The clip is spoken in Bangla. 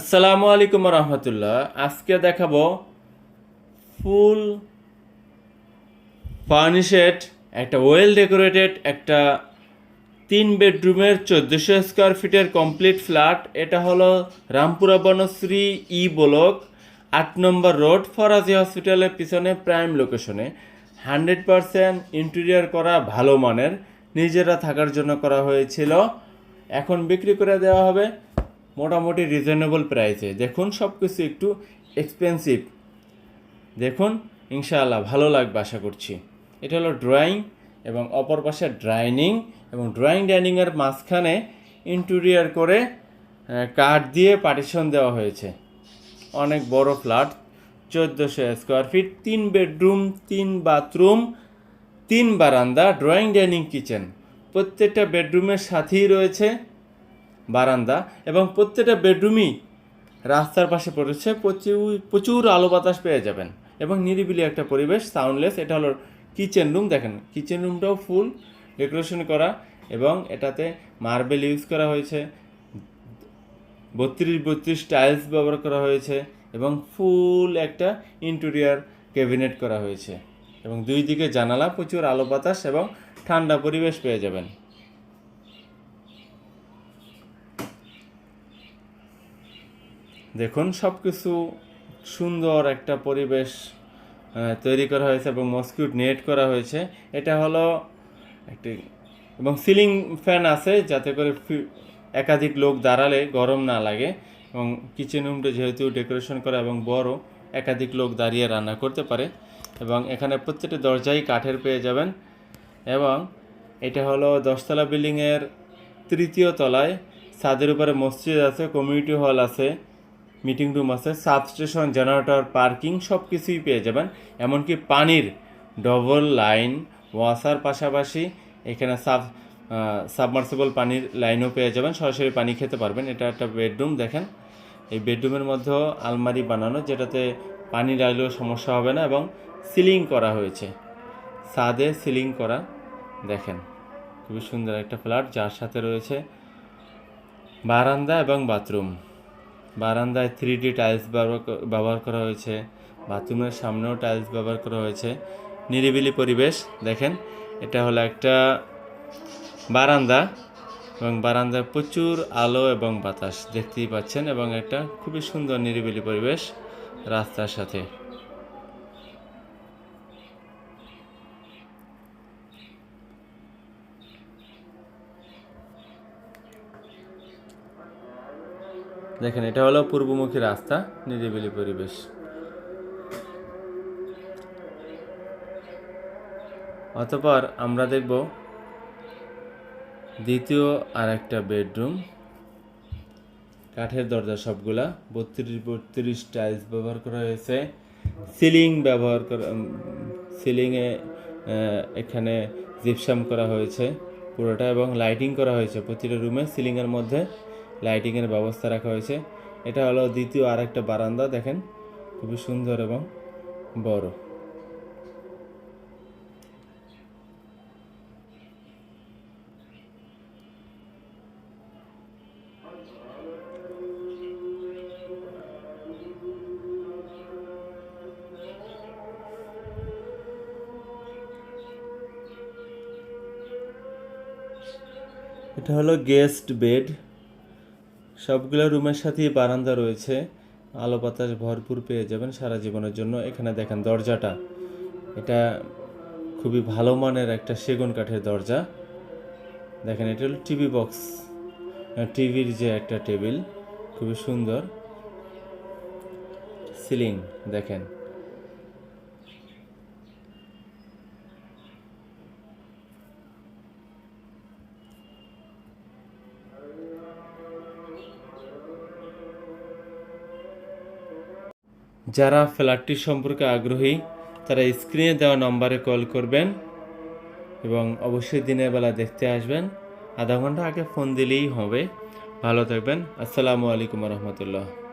আসসালামু আলাইকুম রহমতুল্লাহ। আজকে দেখাবো ফুল ফার্নিশেড, একটা ওয়েল ডেকোরেটেড একটা তিন বেডরুমের চোদ্দোশো স্কোয়ার ফিটের কমপ্লিট ফ্ল্যাট এটা হলো রামপুরা বনশ্রী ই ব্লক, আট নম্বর রোড, ফরাজি হসপিটালের পিছনে প্রাইম লোকেশনে হান্ড্রেড পারসেন্ট ইন্টেরিয়ার করা, ভালো মানের। নিজেরা থাকার জন্য করা হয়েছিল। এখন বিক্রি করে দেওয়া হবে মোটামুটি রিজনেবল প্রাইসে দেখুন সব কিছু একটু এক্সপেন্সিভ দেখুন, ইনশাআল্লাহ ভালো লাগবে আশা করছি। এটা হলো ড্রয়িং এবং অপর পাশে ড্রাইনিং এবং ড্রয়িং ডাইনিংয়ের মাঝখানে ইন্টেরিয়ার করে কাঠ দিয়ে পার্টিশন দেওয়া হয়েছে। অনেক বড় ফ্ল্যাট চোদ্দোশো স্কোয়ার ফিট তিন বেডরুম তিন বাথরুম তিন বারান্দা ড্রয়িং ডাইনিং কিচেন প্রত্যেকটা বেডরুমের সাথেই রয়েছে। বারান্দা এবং প্রত্যেকটা বেডরুমই রাস্তার পাশে পড়েছে, প্রচুর প্রচুর আলো বাতাস পেয়ে যাবেন। এবং নিরিবিলি একটা পরিবেশ সাউন্ডলেস এটা হলো কিচেন রুম দেখেন কিচেন রুমটাও ফুল ডেকোরেশন করা এবং এটাতে মার্বেল ইউজ করা হয়েছে, বত্রিশ বত্রিশ টাইলস ব্যবহার করা হয়েছে এবং ফুল একটা ইন্টেরিয়ার ক্যাবিনেট করা হয়েছে। এবং দুই দিকে জানালা, প্রচুর আলো বাতাস এবং ঠান্ডা পরিবেশ পেয়ে যাবেন। দেখুন সব কিছু সুন্দর একটা পরিবেশ তৈরি করা হয়েছে এবং মসকিউট নেট করা হয়েছে। এটা হলো একটি, এবং সিলিং ফ্যান আছে যাতে করে একাধিক লোক দাঁড়ালে গরম না লাগে এবং কিচেন রুমটা যেহেতু ডেকোরেশন করা এবং বড়, একাধিক লোক দাঁড়িয়ে রান্না করতে পারে এবং এখানে প্রত্যেকটা দরজাই কাঠের পেয়ে যাবেন এবং এটা হলো দশতলা বিল্ডিংয়ের তৃতীয় তলায়, ছাদের উপরে মসজিদ আছে কমিউনিটি হল আছে। মিটিং রুম আছে সাবস্টেশন জেনারেটর, পার্কিং সব কিছুই পেয়ে যাবেন। এমনকি পানির ডবল লাইন, ওয়াসার পাশাপাশি এখানে সাব সাবমার্সিবল পানির লাইনও পেয়ে যাবেন। সরাসরি পানি খেতে পারবেন। এটা একটা বেডরুম, দেখেন। এই বেডরুমের মধ্যেও আলমারি বানানো, যেটাতে পানি লাগলেও সমস্যা হবে না এবং সিলিং করা হয়েছে। ছাদে সিলিং করা, দেখেন। খুবই সুন্দর একটা ফ্ল্যাট, যার সাথে রয়েছে বারান্দা এবং বাথরুম। বারান্দায় থ্রি ডি টাইলস ব্যবহার করা হয়েছে। বাথরুমের সামনেও টাইলস ব্যবহার করা হয়েছে। নিরিবিলি পরিবেশ, দেখেন, এটা হলো একটা বারান্দা এবং বারান্দায় প্রচুর আলো এবং বাতাস, দেখতেই পাচ্ছেন, এবং একটা খুবই সুন্দর নিরিবিলি পরিবেশ রাস্তার সাথে। দেখেন, এটা হলো পূর্বমুখী রাস্তা, নিরিবিলি পরিবেশ। অতপর আমরা দেখব দ্বিতীয় আর একটা বেডরুম। কাঠের দরজা সবগুলা, বত্রিশ বত্রিশ টাইলস ব্যবহার করা হয়েছে। সিলিং ব্যবহার করা সিলিংয়ে এখানে জিপসাম করা হয়েছে পুরোটা এবং লাইটিং করা হয়েছে প্রতিটা রুমে। সিলিংয়ের মধ্যে লাইটিংয়ের ব্যবস্থা রাখা হয়েছে। এটা হলো দ্বিতীয় আর একটা বারান্দা, দেখেন। খুবই সুন্দর এবং বড়। এটা হলো গেস্ট বেড। সবগুলো রুমের সাথেই বারান্দা রয়েছে। আলো বাতাস ভরপুর পেয়ে যাবেন সারা জীবনের জন্য। এখানে দেখেন দরজাটা। এটা খুবই ভালো মানের একটা সেগুন কাঠের দরজা। দেখেন, এটা হলো টিভি বক্স। টিভির যে একটা টেবিল, খুবই সুন্দর। সিলিং, দেখেন। যারা ফ্ল্যাটটি সম্পর্কে আগ্রহী, তারা স্ক্রিনে দেওয়া নম্বরে কল করবেন এবং অবশ্যই দিনের বেলা দেখতে আসবেন। আধা ঘণ্টা আগে ফোন দিলেই হবে। ভালো থাকবেন। আসসালামু আলাইকুম রহমতুল্লাহ।